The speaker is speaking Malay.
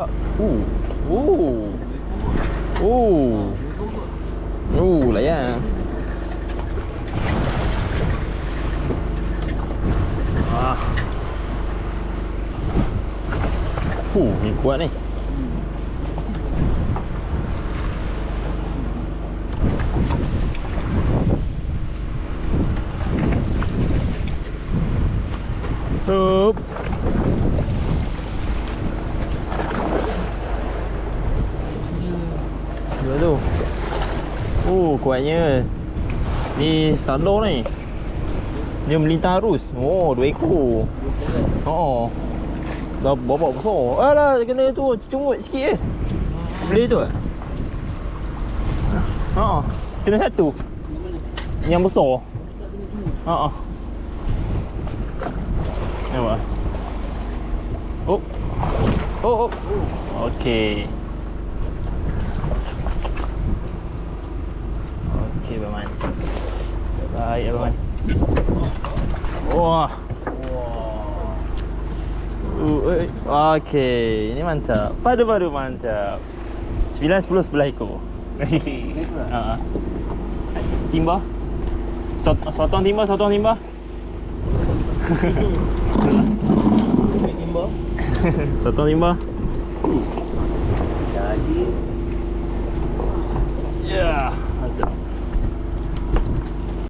Uh. Oh. Oh. Oh, layan. Ah. Uh, ni kuat ni. Hup. Dua tu. Oh, kuatnya. Ni salor ni. Dia melintang arus. Oh, dua ekor. Oh. Dah babak besar. Alah, kena tu cungut sikit je. Boleh tu? Ha. Kena satu. Yang besar. Ha ah. Nampak? Oh. Oh, oh. Okey. Okey, Abang Man. Baik, Abang Man. Wah. Uh, eh, Okey, ini mantap. Padu-padu mantap. 9 10 sebelah ekor. Ha. Timba. Sot, sotong timba, sotong timba. Timba. Sotong timba.